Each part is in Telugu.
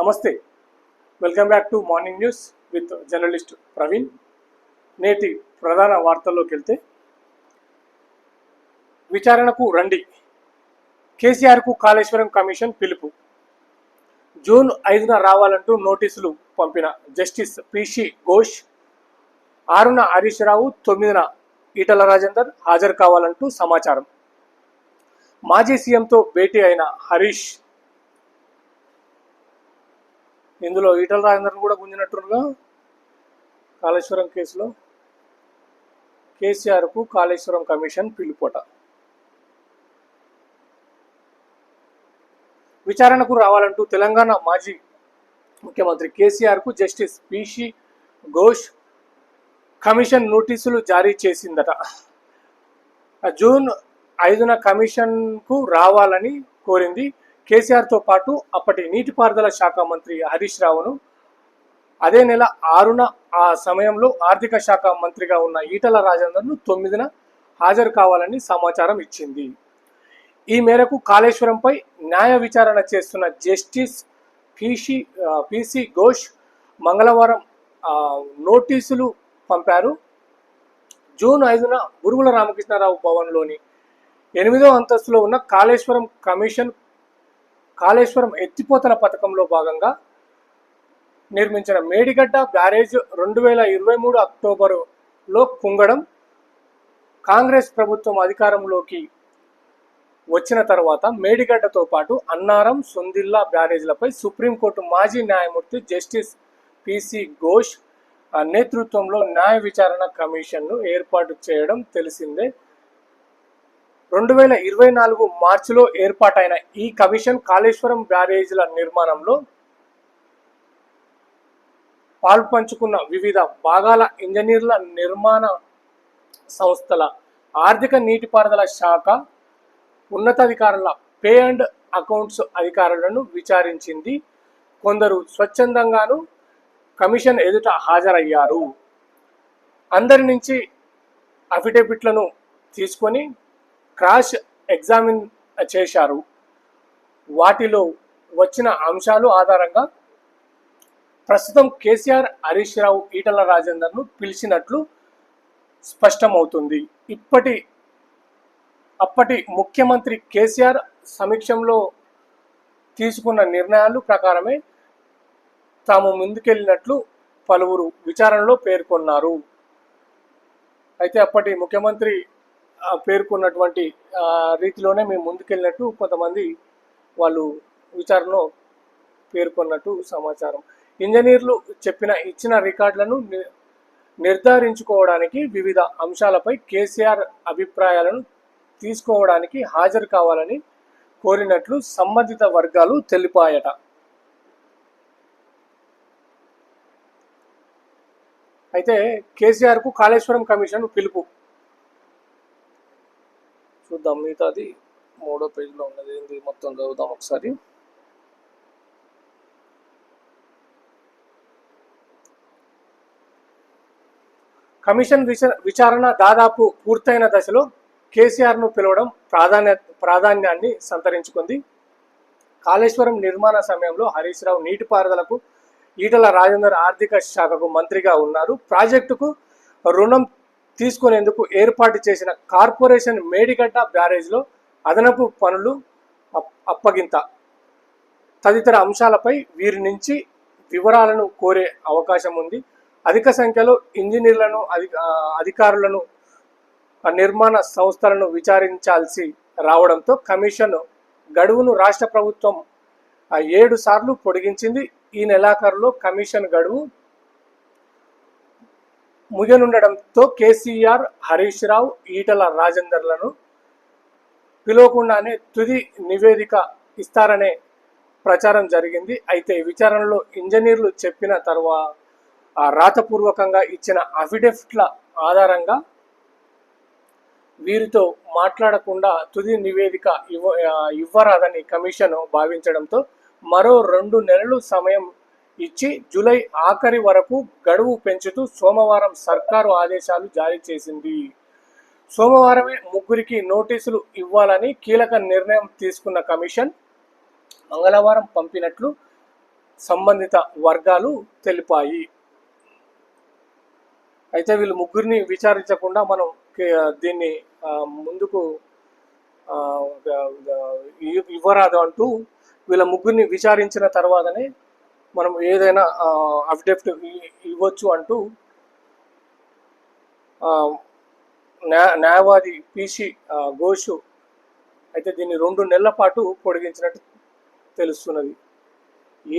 నమస్తే. Welcome back to morning news with journalist Praveen నేటి ప్రధాన వార్తల్లోకి వెళ్తే విచారణకు రండి. కేసీఆర్కు కాళేశ్వరం కమిషన్ పిలుపు. జూన్ ఐదున రావాలంటూ నోటీసులు పంపిన జస్టిస్ పిషి ఘోష్ ఆరున హరీష్ రావు తొమ్మిదిన ఈటల రాజేందర్ హాజరు కావాలంటూ సమాచారం. మాజీ సీఎంతో భేటీ అయిన హరీష్ ఇందులో ఈటల రాజేందర్ కూడా గుంజినట్టుగా కాళేశ్వరం కేసులో కేసీఆర్కు కాళేశ్వరం కమిషన్ పిలుపుట విచారణకు రావాలంటూ తెలంగాణ మాజీ ముఖ్యమంత్రి కేసీఆర్కు జస్టిస్ పిషి ఘోష్ కమిషన్ నోటీసులు జారీ చేసిందట. జూన్ ఐదున కమిషన్కు రావాలని కోరింది కేసీఆర్తో పాటు అప్పటి నీటిపారుదల శాఖ మంత్రి హరీష్ రావును అదే నెల ఆరున ఆ సమయంలో ఆర్థిక శాఖ మంత్రిగా ఉన్న ఈటల రాజేందర్ను తొమ్మిదిన హాజరు కావాలని సమాచారం ఇచ్చింది. ఈ మేరకు కాళేశ్వరంపై న్యాయ విచారణ చేస్తున్న జస్టిస్ పిసి పిసి ఘోష్ మంగళవారం నోటీసులు పంపారు. జూన్ ఐదున బురుగుల రామకృష్ణారావు భవన్లోని ఎనిమిదో అంతస్తులో ఉన్న కాళేశ్వరం కమిషన్ కాళేశ్వరం ఎత్తిపోతల పథకంలో భాగంగా నిర్మించిన మేడిగడ్డ బ్యారేజ్ రెండు వేల ఇరవై మూడు అక్టోబరులో కుంగడం కాంగ్రెస్ ప్రభుత్వం అధికారంలోకి వచ్చిన తర్వాత మేడిగడ్డతో పాటు అన్నారం సొందిల్లా బ్యారేజ్లపై సుప్రీంకోర్టు మాజీ న్యాయమూర్తి జస్టిస్ పిసి ఘోష్ నేతృత్వంలో న్యాయ విచారణ కమిషన్ను ఏర్పాటు చేయడం తెలిసిందే. రెండు వేల ఇరవై నాలుగు మార్చిలో ఏర్పాటైన ఈ కమిషన్ కాళేశ్వరం బ్యారేజ్ల నిర్మాణంలో పాల్పంచుకున్న వివిధ భాగాల ఇంజనీర్ల నిర్మాణ సంస్థల ఆర్థిక నీటిపారుదల శాఖ ఉన్నతాధికారుల పే అండ్ అకౌంట్స్ అధికారులను విచారించింది. కొందరు స్వచ్ఛందంగాను కమిషన్ ఎదుట హాజరయ్యారు. అందరి నుంచి అఫిడవిట్లను తీసుకొని క్రాష్ ఎగ్జామిన్ చేశారు. వాటిలో వచ్చిన అంశాలు ఆధారంగా ప్రస్తుతం కేసీఆర్ హరీష్ రావు ఈటల రాజేందర్ను పిలిచినట్లు స్పష్టమవుతుంది. ఇప్పటి అప్పటి ముఖ్యమంత్రి కేసీఆర్ సమీక్షంలో తీసుకున్న నిర్ణయాలు ప్రకారమే తాము ముందుకెళ్ళినట్లు పలువురు విచారణలో పేర్కొన్నారు. అయితే అప్పటి ముఖ్యమంత్రి పేర్కొన్నటువంటి రీతిలోనే మేము ముందుకెళ్ళినట్టు కొంతమంది వాళ్ళు విచారణలో పేర్కొన్నట్టు సమాచారం. ఇంజనీర్లు చెప్పిన ఇచ్చిన రికార్డులను ని- నిర్ధారించుకోవడానికి వివిధ అంశాలపై కేసీఆర్ అభిప్రాయాలను తీసుకోవడానికి హాజరు కావాలని కోరినట్లు సంబంధిత వర్గాలు తెలిపాయట. అయితే కేసీఆర్కు కాళేశ్వరం కమిషన్ పిలుపు. చూద్దాం. మిగతాది మూడో పేజీలో ఉన్నది. ఏంది? మొత్తం చదువుదాం ఒకసారి. కమిషన్ విచ- విచారణ దాదాపు పూర్తయిన దశలో కేసీఆర్ను పిలవడం ప్రాధాన్య ప్రాధాన్యాన్ని సంతరించుకుంది. కాళేశ్వరం నిర్మాణ సమయంలో హరీష్ రావు నీటిపారుదలకు ఈటల రాజేందర్ ఆర్థిక శాఖకు మంత్రిగా ఉన్నారు. ప్రాజెక్టుకు రుణం తీసుకునేందుకు ఏర్పాటు చేసిన కార్పొరేషన్ మేడిగడ్డ బ్యారేజ్లో అదనపు పనులు అప్- అప్పగింత. తదితర అంశాలపై వీరి నుంచి వివరాలను కోరే అవకాశం ఉంది. అధిక సంఖ్యలో ఇంజనీర్లను అధికారులను నిర్మాణ సంస్థలను విచారించాల్సి రావడంతో కమిషన్ గడువును రాష్ట్ర ప్రభుత్వం ఏడు సార్లు పొడిగించింది. ఈ నెలాఖరులో కమిషన్ గడువు ముగియనుండడంతో కేసీఆర్ హరీష్ రావు ఈటల రాజేందర్లను పిలవకుండానే తుది నివేదిక ఇస్తారనే ప్రచారం జరిగింది. అయితే విచారణలో ఇంజనీర్లు చెప్పిన తర్వాత రాతపూర్వకంగా ఇచ్చిన అఫిడవిట్ల ఆధారంగా వీరితో మాట్లాడకుండా తుది నివేదిక ఇవ్వ ఇవ్వరాదని కమిషన్ భావించడంతో మరో రెండు నెలలు సమయం ఇచ్చి జూలై ఆఖరి వరకు గడువు పెంచుతూ సోమవారం సర్కారు ఆదేశాలు జారీ చేసింది. సోమవారమే ముగ్గురికి నోటీసులు ఇవ్వాలని కీలక నిర్ణయం తీసుకున్న కమిషన్ మంగళవారం పంపినట్లు సంబంధిత వర్గాలు తెలిపాయి. అయితే వీళ్ళు ముగ్గురిని విచారించకుండా మనం దీన్ని ముందుకు ఇవ్వరాదు అంటూ వీళ్ళ ముగ్గురిని విచారించిన తర్వాతనే మనం ఏదైనా అప్డేట్ ఇవ్వచ్చు అంటూ న్యాయవాది పిసి ఘోషు అయితే దీన్ని రెండు నెలల పాటు పొడిగించినట్టు తెలుస్తున్నది.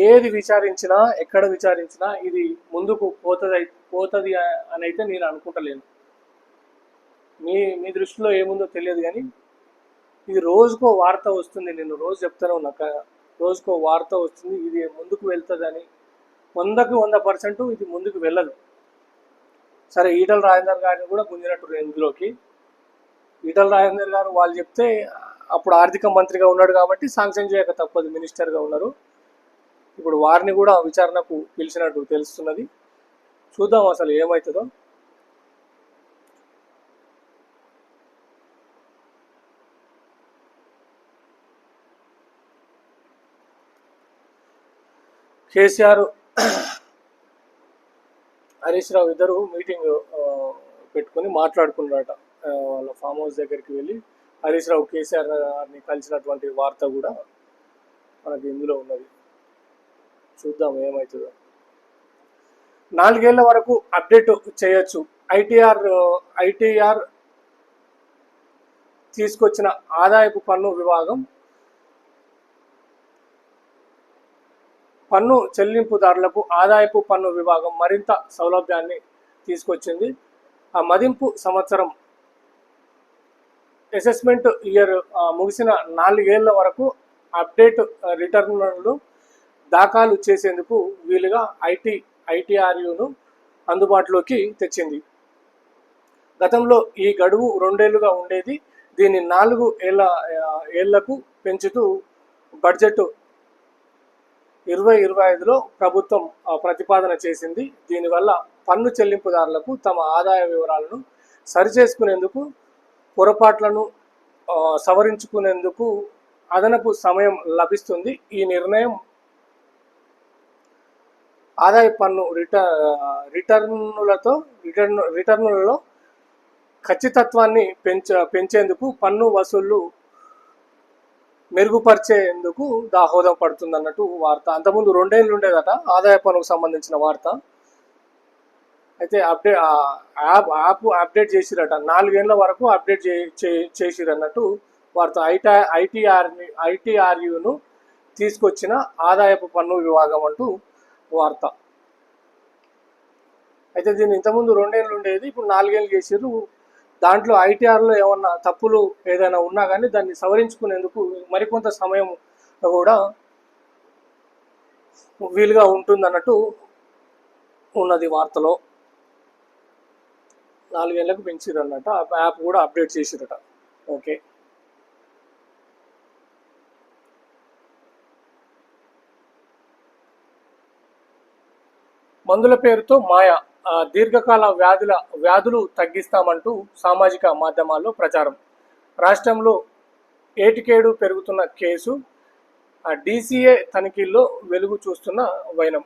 ఏది విచారించినా ఎక్కడ విచారించినా ఇది ముందుకు పోతుంది పోతుంది అని అయితే నేను అనుకుంటలేను. మీ మీ దృష్టిలో ఏముందో తెలియదు కానీ ఇది రోజుకో వార్త వస్తుంది. నేను రోజు చెప్తాను ఉన్నా. రోజుకో వార్త వస్తుంది ఇది ముందుకు వెళ్తుందని. వందకు వంద పర్సెంట్ ఇది ముందుకు వెళ్ళదు. సరే ఈటల రాజేందర్ గారిని కూడా గుంజినట్టు ఇందులోకి. ఈటల రాజేందర్ గారు వాళ్ళు చెప్తే అప్పుడు ఆర్థిక మంత్రిగా ఉన్నాడు కాబట్టి శాంక్షన్ చేయక తప్పదు మినిస్టర్గా ఉన్నారు. ఇప్పుడు వారిని కూడా విచారణకు పిలిచినట్టు తెలుస్తున్నది. చూద్దాం అసలు ఏమవుతుందో కేసీఆర్ హరీష్ రావు ఇద్దరు మీటింగ్ పెట్టుకొని మాట్లాడుకున్నారట. వాళ్ళ ఫామ్ హౌస్ దగ్గరికి వెళ్ళి హరీష్ రావు కేసీఆర్ని కలిసినటువంటి వార్త కూడా మనకి ఇందులో ఉన్నది. చూద్దాం ఏమవుతుందో నాలుగేళ్ళ వరకు అప్డేట్ చేయొచ్చు. ఐటీఆర్ ఐటీఆర్ తీసుకొచ్చిన ఆదాయపు పన్ను విభాగం పన్ను చెల్లింపుదారులకు ఆదాయపు పన్ను విభాగం మరింత సౌలభ్యాన్ని తీసుకొచ్చింది. ఆ మదింపు సంవత్సరం అసెస్మెంట్ ఇయర్ ముగిసిన నాలుగేళ్ళ వరకు అప్డేట్ రిటర్న్లు దాఖలు చేసేందుకు వీలుగా ఐటీ ఐటీఆర్యును అందుబాటులోకి తెచ్చింది. గతంలో ఈ గడువు రెండేళ్ళుగా ఉండేది. దీన్ని నాలుగు ఏళ్ళ ఏళ్ళకు పెంచుతూ బడ్జెట్ ఇరవై ఇరవై ఐదులో ప్రభుత్వం ప్రతిపాదన చేసింది. దీనివల్ల పన్ను చెల్లింపుదారులకు తమ ఆదాయ వివరాలను సరిచేసుకునేందుకు పొరపాట్లను సవరించుకునేందుకు అదనపు సమయం లభిస్తుంది. ఈ నిర్ణయం ఆదాయ పన్ను రిటర్ రిటర్నులతో రిటర్న్ రిటర్నులలో ఖచ్చితత్వాన్ని పెంచ పెంచేందుకు పన్ను వసూళ్ళు మెరుగుపరిచేందుకు దాహోదం పడుతుంది అన్నట్టు వార్త. అంతకుముందు రెండేళ్ళు ఉండేదట ఆదాయ పన్నుకు సంబంధించిన వార్త. అయితే అప్డేట్ యాప్ యాప్ అప్డేట్ చేసిరట. నాలుగేళ్ళ వరకు అప్డేట్ చే చే- వార్త. ఐటీ ఐటీఆర్ ఐటీఆర్యును తీసుకొచ్చిన ఆదాయపు పన్ను విభాగం అంటూ వార్త. అయితే దీన్ని ఇంతకుముందు రెండేళ్ళు ఉండేది ఇప్పుడు నాలుగేళ్ళు చేసిర్రు. దాంట్లో ఐటీఆర్లో ఏమన్నా తప్పులు ఏదైనా ఉన్నా కానీ దాన్ని సవరించుకునేందుకు మరికొంత సమయం కూడా వీలుగా ఉంటుంది అన్నట్టు ఉన్నది వార్తలో. నాలుగేళ్ళకు పెంచిరన్నట యాప్ కూడా అప్డేట్ చేసిరట ఓకే. మందుల పేరుతో మాయ. దీర్ఘకాల వ్యాధుల వ్యాధులు తగ్గిస్తామంటూ సామాజిక మాధ్యమాల్లో ప్రచారం. రాష్ట్రంలో ఏటికేడు పెరుగుతున్న కేసు డీసీఏ తనిఖీల్లో వెలుగు చూస్తున్న వైనం.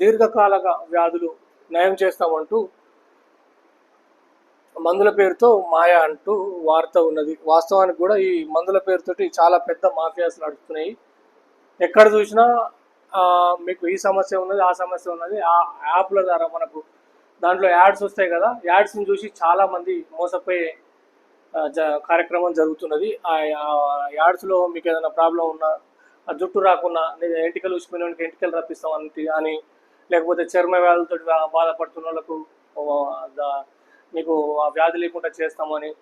దీర్ఘకాలక వ్యాధులు నయం చేస్తామంటూ మందుల పేరుతో మాయ అంటూ వార్త ఉన్నది. వాస్తవానికి కూడా ఈ మందుల పేరుతోటి చాలా పెద్ద మాఫియాస్ నడుస్తున్నాయి. ఎక్కడ చూసినా మీకు ఈ సమస్య ఉన్నది ఆ సమస్య ఉన్నది. ఆ యాప్ల ద్వారా మనకు దాంట్లో యాడ్స్ వస్తాయి కదా యాడ్స్ని చూసి చాలామంది మోసపోయే జ- కార్యక్రమం జరుగుతున్నది. ఆ యాడ్స్లో మీకు ఏదైనా ప్రాబ్లం ఉన్నా ఆ జుట్టు రాకున్నా లేదా ఎంటికలు ఊసిపోయిన ఎంటికలు రప్పిస్తాం అని అని లేకపోతే చర్మ వ్యాధులతో బాధపడుతున్న వాళ్ళకు మీకు ఆ వ్యాధి లేకుండా చేస్తామని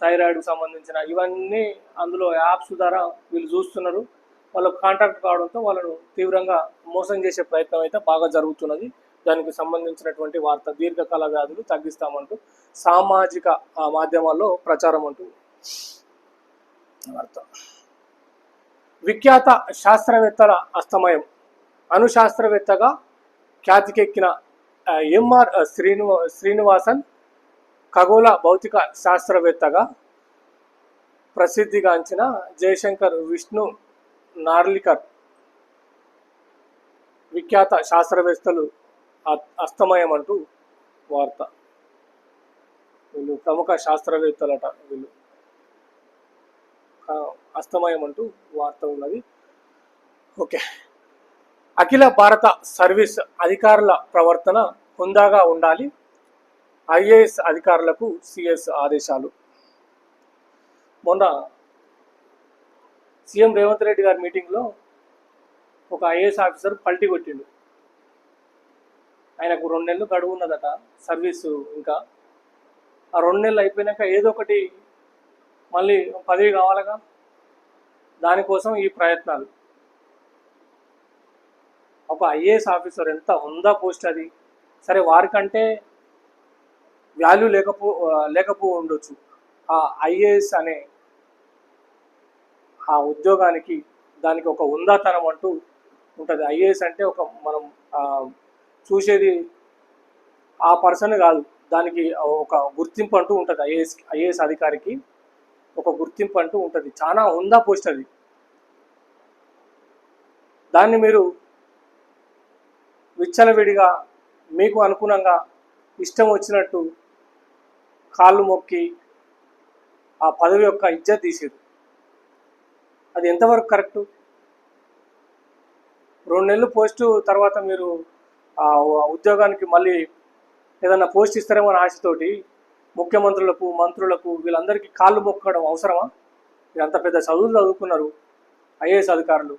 థైరాయిడ్కి సంబంధించిన ఇవన్నీ అందులో యాప్స్ ద్వారా వీళ్ళు చూస్తున్నారు. వాళ్ళకు కాంటాక్ట్ కావడంతో వాళ్ళను తీవ్రంగా మోసం చేసే ప్రయత్నం అయితే బాగా జరుగుతున్నది. దానికి సంబంధించినటువంటి వార్త దీర్ఘకాల వ్యాధులు తగ్గిస్తామంటూ సామాజిక మాధ్యమాల్లో ప్రచారం అంటూ వార్త. విఖ్యాత శాస్త్రవేత్తల అస్తమయం. అణుశాస్త్రవేత్తగా ఖ్యాతికెక్కిన ఎంఆర్ శ్రీను శ్రీనివాసన్ ఖగోళ భౌతిక శాస్త్రవేత్తగా ప్రసిద్ధిగాంచిన జయశంకర్ విష్ణు నార్లికర్ విఖ్యాత శాస్త్రవేత్తలు అస్తమయం అంటూ వార్త. వీళ్ళు ప్రముఖ శాస్త్రవేత్తలట వీళ్ళు. అస్తమయం అంటూ వార్త ఉన్నది. ఓకే. అఖిల భారత సర్వీస్ అధికారుల ప్రవర్తన హుందాగా ఉండాలి. ఐఏఎస్ అధికారులకు సిఎస్ ఆదేశాలు. మొన్న సీఎం రేవంత్ రెడ్డి గారి మీటింగ్లో ఒక ఐఏఎస్ ఆఫీసర్ పల్టీ కొట్టిండు. ఆయనకు రెండు నెలలు గడువు ఉన్నదట సర్వీసు ఇంకా. ఆ రెండు నెలలు అయిపోయినాక ఏదో ఒకటి మళ్ళీ పదవి కావాలగా? దానికోసం ఈ ప్రయత్నాలు. ఒక ఐఏఎస్ ఆఫీసర్ ఎంత ఉందా పోస్ట్ అది? సరే వారికంటే వాల్యూ లేకపో లేకపో ఉండొచ్చు. ఆ ఐఏఎస్ అనే ఆ ఉద్యోగానికి దానికి ఒక ఉందాతనం అంటూ ఉంటుంది. ఐఏఎస్ అంటే ఒక మనం చూసేది ఆ పర్సన్ కాదు. దానికి ఒక గుర్తింపు అంటూ ఉంటుంది ఐఏఎస్ ఐఏఎస్ అధికారికి. ఒక గుర్తింపు అంటూ ఉంటుంది. చాలా ఉందా పోస్ట్ అది? దాన్ని మీరు విచ్చలవిడిగా మీకు అనుగుణంగా ఇష్టం వచ్చినట్టు కాళ్ళు మొక్కి ఆ పదవి యొక్క ఇజ్జత్ తీసేది. అది ఎంతవరకు కరెక్టు? రెండు నెలలు పోస్టు తర్వాత మీరు ఆ ఉద్యోగానికి మళ్ళీ ఏదైనా పోస్ట్ ఇస్తారేమో అని ఆశతోటి ముఖ్యమంత్రులకు మంత్రులకు వీళ్ళందరికీ కాళ్ళు మొక్కడం అవసరమా? మీరు అంత పెద్ద చదువులు చదువుకున్నారు ఐఏఎస్ అధికారులు.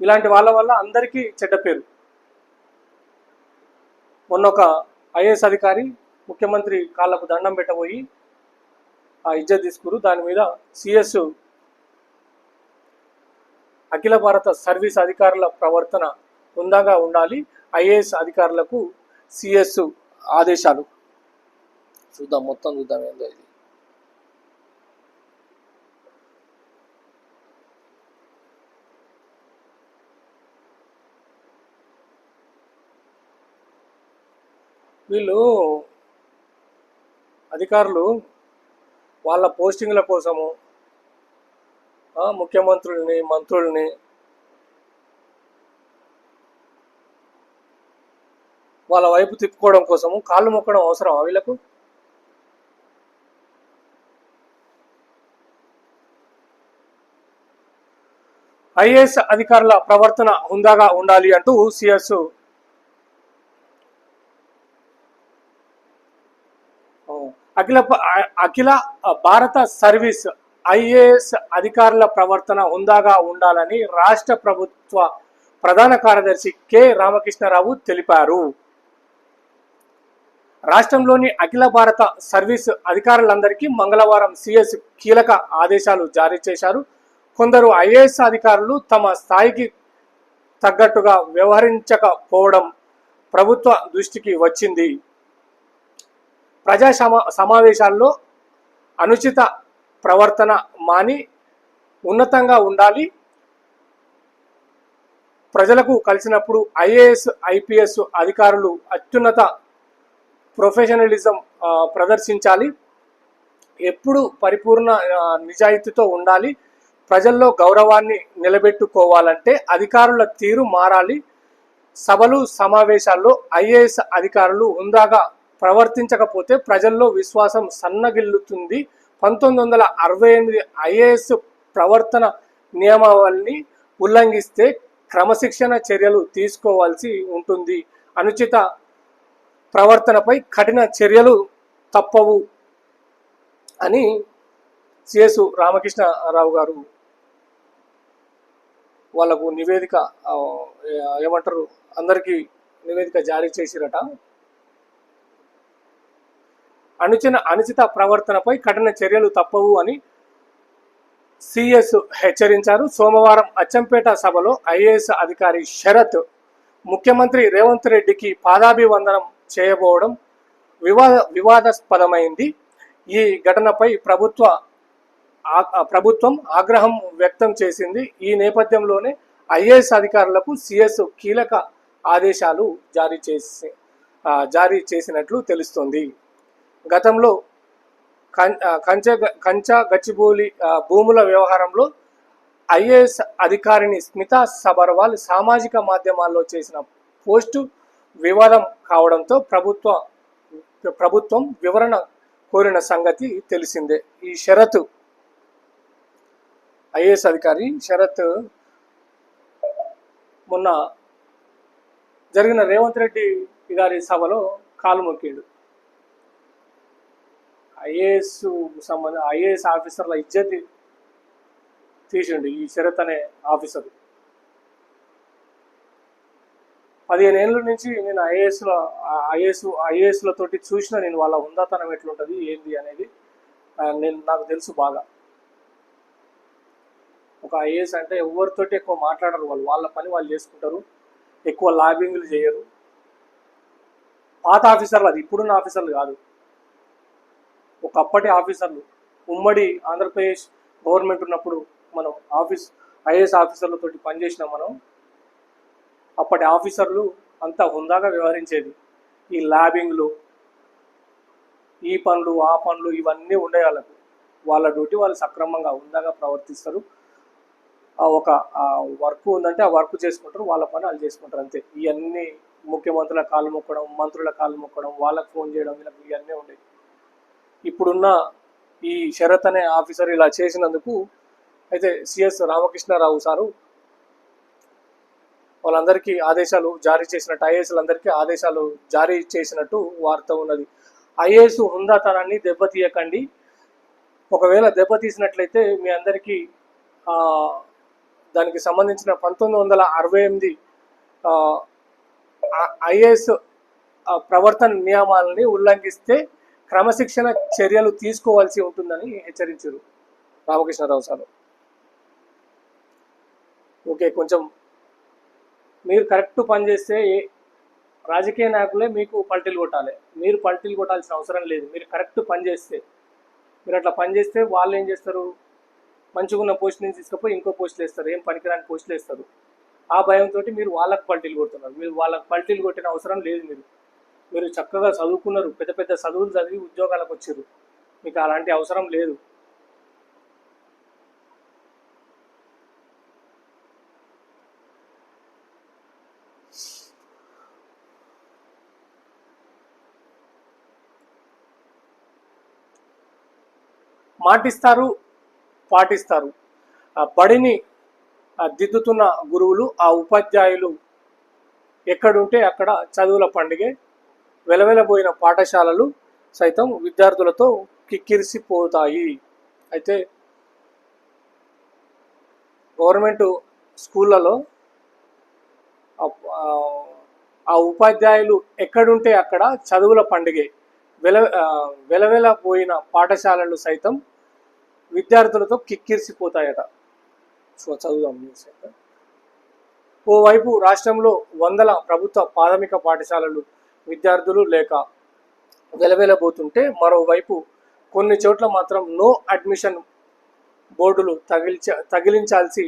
ఇలాంటి వాళ్ళ వల్ల అందరికీ చెడ్డ పేరు. మొన్న ఒక ఐఏఎస్ అధికారి ముఖ్యమంత్రి కాళ్ళకు దండం పెట్టబోయి ఆ ఇజ్జత్ తీసుకురు. దాని మీద సిఎస్ అఖిల భారత సర్వీస్ అధికారుల ప్రవర్తన హుందాగా ఉండాలి. ఐఏఎస్ అధికారులకు సిఎస్ ఆదేశాలు. చూద్దాం మొత్తం చూద్దాం ఏందో ఇది. వీళ్ళు అధికారులు వాళ్ళ పోస్టింగ్ల కోసము ముఖ్యమంత్రుల్ని మంత్రుల్ని వాళ్ళ వైపు తిప్పుకోవడం కోసము కాళ్ళు మొక్కడం అవసరం వీళ్ళకు? ఐఏఎస్ అధికారుల ప్రవర్తన హుందాగా ఉండాలి అంటూ సిఎస్ అఖిల అఖిల భారత సర్వీస్ ఐఏఎస్ అధికారుల ప్రవర్తన హుందాగా ఉండాలని రాష్ట్ర ప్రభుత్వ ప్రధాన కార్యదర్శి కె. రామకృష్ణారావు తెలిపారు. రాష్ట్రంలోని అఖిల భారత సర్వీస్ అధికారులందరికీ మంగళవారం సిఎస్ కీలక ఆదేశాలు జారీ చేశారు. కొందరు ఐఏఎస్ అధికారులు తమ స్థాయికి తగ్గట్టుగా వ్యవహరించకపోవడం ప్రభుత్వ దృష్టికి వచ్చింది. ప్రజా సమా సమావేశాల్లో అనుచిత ప్రవర్తన మాని ఉన్నతంగా ఉండాలి. ప్రజలకు కలిసినప్పుడు ఐఏఎస్ ఐపీఎస్ అధికారులు అత్యున్నత ప్రొఫెషనలిజం ప్రదర్శించాలి. ఎప్పుడు పరిపూర్ణ నిజాయితీతో ఉండాలి. ప్రజల్లో గౌరవాన్ని నిలబెట్టుకోవాలంటే అధికారుల తీరు మారాలి. సభలు సమావేశాల్లో ఐఏఎస్ అధికారులు హుందాగా ప్రవర్తించకపోతే ప్రజల్లో విశ్వాసం సన్నగిల్లుతుంది. పంతొమ్మిది వందల అరవై ఎనిమిది ఐఏఎస్ ప్రవర్తన నియమావళిని ఉల్లంఘిస్తే క్రమశిక్షణ చర్యలు తీసుకోవాల్సి ఉంటుంది. అనుచిత ప్రవర్తనపై కఠిన చర్యలు తప్పవు అని సిఎస్ రామకృష్ణరావు గారు వాళ్ళకు నివేదిక ఏమంటారు? అందరికీ నివేదిక జారీ చేసిరట. అనుచిన అనుచిత ప్రవర్తనపై కఠిన చర్యలు తప్పవు అని సిఎస్ హెచ్చరించారు. సోమవారం అచ్చంపేట సభలో ఐఏఎస్ అధికారి శరత్ ముఖ్యమంత్రి రేవంత్ రెడ్డికి పాదాభివందనం చేయబోవడం వివాద వివాదాస్పదమైంది. ఈ ఘటనపై ప్రభుత్వ ప్రభుత్వం ఆగ్రహం వ్యక్తం చేసింది. ఈ నేపథ్యంలోనే ఐఏఎస్ అధికారులకు సిఎస్ కీలక ఆదేశాలు జారీ చేసి జారీ చేసినట్లు తెలుస్తోంది. గతంలో కం- కంచె కంచ గచ్చిబౌలి భూముల వ్యవహారంలో ఐఏఎస్ అధికారిని స్మితా సబర్వాల్ సామాజిక మాధ్యమాల్లో చేసిన పోస్టు వివాదం కావడంతో ప్రభుత్వ ప్రభుత్వం వివరణ కోరిన సంగతి తెలిసిందే. ఈ షరతు ఐఏఎస్ అధికారి శరత్ మొన్న జరిగిన రేవంత్ రెడ్డి గారి సభలో కాలు మొక్కిండు. ఐఏఎస్ సంబంధ ఐఏఎస్ ఆఫీసర్ల ఇజ్జతి తీసిండు ఈ శరత్ అనే ఆఫీసర్. పదిహేను ఏళ్ళ నుంచి నేను ఐఏఎస్లో ఐఏఎస్ ఐఏఎస్లతో చూసిన నేను వాళ్ళ ఉందాతనం ఎట్లుంటుంది ఏంది అనేది నేను నాకు తెలుసు బాగా. ఒక ఐఏఎస్ అంటే ఎవరితోటి ఎక్కువ మాట్లాడరు వాళ్ళు వాళ్ళ పని వాళ్ళు చేసుకుంటారు ఎక్కువ లాబింగ్లు చేయరు. పాత ఆఫీసర్లు అది ఇప్పుడున్న ఆఫీసర్లు కాదు. ఒకప్పటి ఆఫీసర్లు ఉమ్మడి ఆంధ్రప్రదేశ్ గవర్నమెంట్ ఉన్నప్పుడు మనం ఆఫీస్ ఐఏఎస్ ఆఫీసర్లతో పనిచేసినాం మనం అప్పటి ఆఫీసర్లు అంతా హుందాగా వ్యవహరించేది. ఈ ల్యాబింగ్లు ఈ పనులు ఆ పనులు ఇవన్నీ ఉండే వాళ్ళకు. వాళ్ళ డ్యూటీ వాళ్ళు సక్రమంగా హుందాగా ప్రవర్తిస్తారు. ఆ ఒక వర్క్ ఉందంటే ఆ వర్క్ చేసుకుంటారు వాళ్ళ పని వాళ్ళు చేసుకుంటారు అంతే. ఇవన్నీ ముఖ్యమంత్రుల కాళ్ళు మొక్కడం మంత్రుల కాళ్ళు మొక్కడం వాళ్ళకి ఫోన్ చేయడం వీళ్ళకి ఇవన్నీ ఉండేవి. ఇప్పుడున్న ఈ శరత్ అనే ఆఫీసర్ ఇలా చేసినందుకు అయితే సిఎస్ రామకృష్ణారావు సారు వాళ్ళందరికీ ఆదేశాలు జారీ చేసినట్టు ఐఏఎస్లందరికీ ఆదేశాలు జారీ చేసినట్టు వార్త ఉన్నది. ఐఏఎస్ హుందాతనాన్ని దెబ్బతీయకండి. ఒకవేళ దెబ్బతీసినట్లయితే మీ అందరికీ దానికి సంబంధించిన పంతొమ్మిది వందల అరవై ఎనిమిది ఐఏఎస్ ప్రవర్తన నియమాలని ఉల్లంఘిస్తే క్రమశిక్షణ చర్యలు తీసుకోవాల్సి ఉంటుందని హెచ్చరించారు రామకృష్ణారావు సార్. ఓకే కొంచెం మీరు కరెక్ట్ పనిచేస్తే ఏ- రాజకీయ నాయకులే మీకు పల్టీలు కొట్టాలి. మీరు పల్టీలు కొట్టాల్సిన అవసరం లేదు. మీరు కరెక్ట్ పనిచేస్తే మీరు అట్లా పనిచేస్తే వాళ్ళు ఏం చేస్తారు? మంచిగా ఉన్న పోస్ట్ నుంచి తీసుకుపోయి ఇంకో పోస్టులు వేస్తారు. ఏం పనికిరాని పోస్టులు వేస్తారు. ఆ భయంతో మీరు వాళ్ళకు పల్టీలు కొడుతున్నారు. మీరు వాళ్ళకు పల్టీలు కొట్టిన అవసరం లేదు మీరు. మీరు చక్కగా చదువుకున్నారు. పెద్ద పెద్ద చదువులు చదివి ఉద్యోగాలకు వచ్చారు. మీకు అలాంటి అవసరం లేదు. మాటిస్తారు పాటిస్తారు. ఆ బడిని దిద్దుతున్న గురువులు ఆ ఉపాధ్యాయులు ఎక్కడుంటే అక్కడ చదువుల పండుగే వెలవెలబోయిన పాఠశాలలు సైతం విద్యార్థులతో కిక్కిరిసిపోతాయి. అయితే గవర్నమెంట్ స్కూళ్ళలో ఆ- ఉపాధ్యాయులు ఎక్కడుంటే అక్కడ చదువుల పండుగే. వెల వెలవెల పోయిన పాఠశాలలు సైతం విద్యార్థులతో కిక్కిరిసిపోతాయట. సో చదువుదాం న్యూస్ ఓవైపు రాష్ట్రంలో వందల ప్రభుత్వ ప్రాథమిక పాఠశాలలు విద్యార్థులు లేక వెలవెలబోతుంటే మరోవైపు కొన్ని చోట్ల మాత్రం నో అడ్మిషన్ బోర్డులు తగిలించ తగిలించాల్సి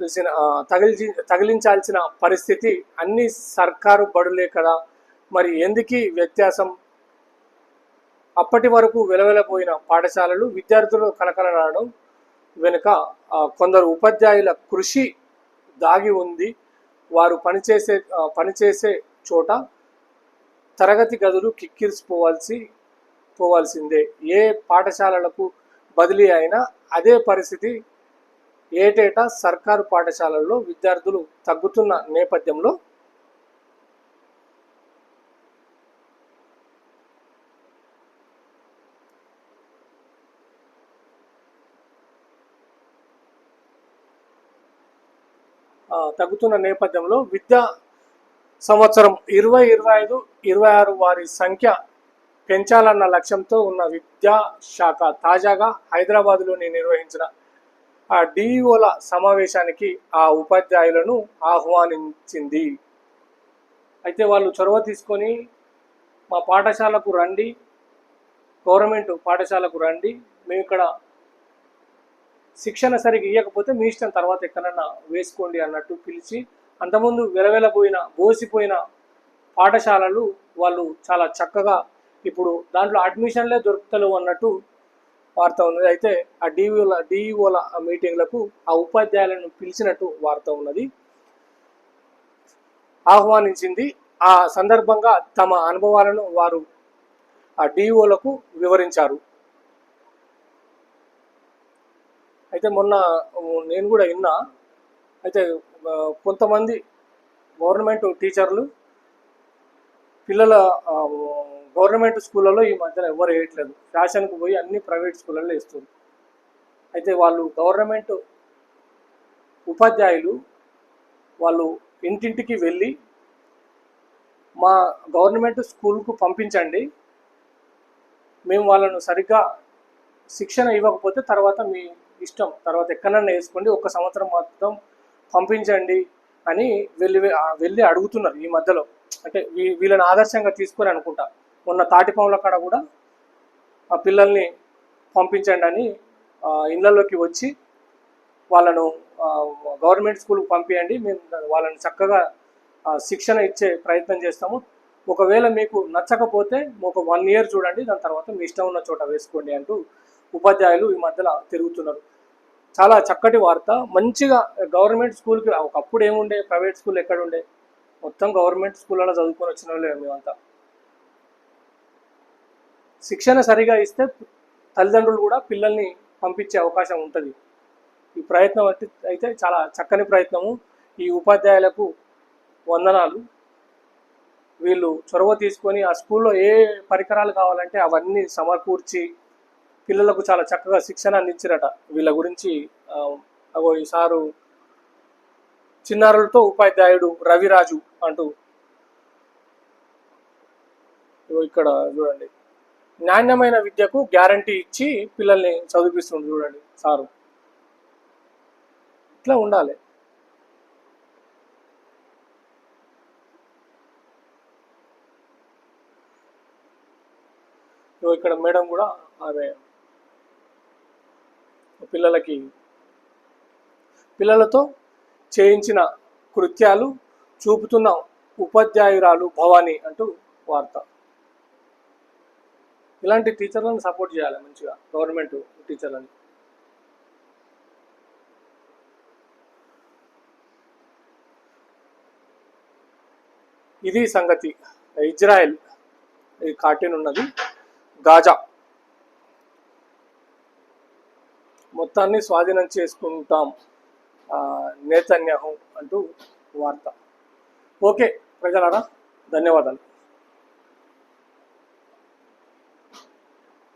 తెలిసిన తగిలించి తగిలించాల్సిన పరిస్థితి అన్ని సర్కారు బడులే కదా. మరి ఎందుకీ వ్యత్యాసం? అప్పటి వరకు వెలవెలపోయిన పాఠశాలలు విద్యార్థులు కలకలరావడం వెనుక కొందరు ఉపాధ్యాయుల కృషి దాగి ఉంది. వారు పనిచేసే పనిచేసే చోట తరగతి గదులు కిక్కిరిసిపోవాల్సి పోవాల్సిందే. ఏ పాఠశాలలకు బదిలీ అయినా అదే పరిస్థితి ఏటేటా సర్కారు పాఠశాలల్లో విద్యార్థులు తగ్గుతున్న నేపథ్యంలో తగ్గుతున్న నేపథ్యంలో విద్యా సంవత్సరం ఇరవై ఇరవై ఐదు ఇరవై ఆరు వారి సంఖ్య పెంచాలన్న లక్ష్యంతో ఉన్న విద్యా శాఖ తాజాగా హైదరాబాద్లోని నిర్వహించిన ఆ డిఈఓల సమావేశానికి ఆ ఉపాధ్యాయులను ఆహ్వానించింది. అయితే వాళ్ళు చొరవ తీసుకొని మా పాఠశాలకు రండి గవర్నమెంట్ పాఠశాలకు రండి మేము ఇక్కడ శిక్షణ సరిగ్గా ఇవ్వకపోతే మీ ఇష్టం తర్వాత ఎక్కడన్నా వేసుకోండి అన్నట్టు పిలిచి అంతకుముందు వెలవెలపోయిన బోసిపోయిన పాఠశాలలు వాళ్ళు చాలా చక్కగా ఇప్పుడు దాంట్లో అడ్మిషన్లే దొరుకుతలేవు అన్నట్టు వార్త ఉన్నది. అయితే ఆ డిఈఓల డిఈఓల మీటింగ్లకు ఆ ఉపాధ్యాయులను పిలిచినట్టు వార్త ఉన్నది. ఆహ్వానించింది. ఆ సందర్భంగా తమ అనుభవాలను వారు ఆ డిఈఓలకు వివరించారు. అయితే మొన్న నేను కూడా విన్నా. అయితే కొంతమంది గవర్నమెంట్ టీచర్లు పిల్లల గవర్నమెంట్ స్కూళ్ళలో ఈ మధ్యన ఎవరు వేయట్లేదు. ఫ్యాషన్కి పోయి అన్ని ప్రైవేట్ స్కూళ్ళల్లో వేస్తుంది అయితే వాళ్ళు గవర్నమెంట్ ఉపాధ్యాయులు వాళ్ళు ఇంటింటికి వెళ్ళి మా గవర్నమెంట్ స్కూల్కు పంపించండి మేము వాళ్ళను సరిగ్గా శిక్షణ ఇవ్వకపోతే తర్వాత మీ ఇష్టం తర్వాత ఎక్కడన్నా వేసుకోండి ఒక సంవత్సరం మాత్రం పంపించండి అని వెళ్ళి వెళ్ళి అడుగుతున్నారు ఈ మధ్యలో. అంటే వీ- వీళ్ళని ఆదర్శంగా తీసుకొని అనుకుంటా. మొన్న తాటిపాముల కాడ కూడా ఆ పిల్లల్ని పంపించండి అని ఆ, ఇళ్ళల్లోకి వచ్చి వాళ్ళను గవర్నమెంట్ స్కూల్కి పంపించండి మేము వాళ్ళని చక్కగా శిక్షణ ఇచ్చే ప్రయత్నం చేస్తాము. ఒకవేళ మీకు నచ్చకపోతే ఒక వన్ ఇయర్ చూడండి. దాని తర్వాత మీ ఇష్టం ఉన్న చోట వేసుకోండి అంటూ ఉపాధ్యాయులు ఈ మధ్యలో తిరుగుతున్నారు. చాలా చక్కటి వార్త. మంచిగా గవర్నమెంట్ స్కూల్కి ఒకప్పుడు ఏముండే? ప్రైవేట్ స్కూల్ ఎక్కడ ఉండే మొత్తం గవర్నమెంట్ స్కూల్లో చదువుకొని వచ్చిన వాళ్ళే మేమంతా. శిక్షణ సరిగా ఇస్తే తల్లిదండ్రులు కూడా పిల్లల్ని పంపించే అవకాశం ఉంటుంది. ఈ ప్రయత్నం అయితే చాలా చక్కని ప్రయత్నము. ఈ ఉపాధ్యాయులకు వందనాలు. వీళ్ళు చొరవ తీసుకొని ఆ స్కూల్లో ఏ పరికరాలు కావాలంటే అవన్నీ సమకూర్చి పిల్లలకు చాలా చక్కగా శిక్షణ అందించారట. వీళ్ళ గురించి అగో ఈ సారు చిన్నారులతో ఉపాధ్యాయుడు రవిరాజు అంటూ. ఇగో ఇక్కడ చూడండి. నాణ్యమైన విద్యకు గ్యారంటీ ఇచ్చి పిల్లల్ని చదివిస్తుంది చూడండి సారు. ఇట్లా ఉండాలి. ఇగో ఇక్కడ మేడం కూడా ఆమె పిల్లలకి పిల్లలతో చేయించిన కృత్యాలు చూపుతున్న ఉపాధ్యాయురాలు భవానీ అంటూ వార్త. ఇలాంటి టీచర్లను సపోర్ట్ చేయాలి మంచిగా గవర్నమెంట్ టీచర్లని. ఇది సంగతి. ఇజ్రాయెల్ ఈ కార్టూన్ ఉన్నది. గాజా. మొత్తాన్ని స్వాధీనం చేసుకుంటాం. ఆ, నేతన్యాహు అంటూ వార్త. ఓకే ప్రజలారా ధన్యవాదాలు.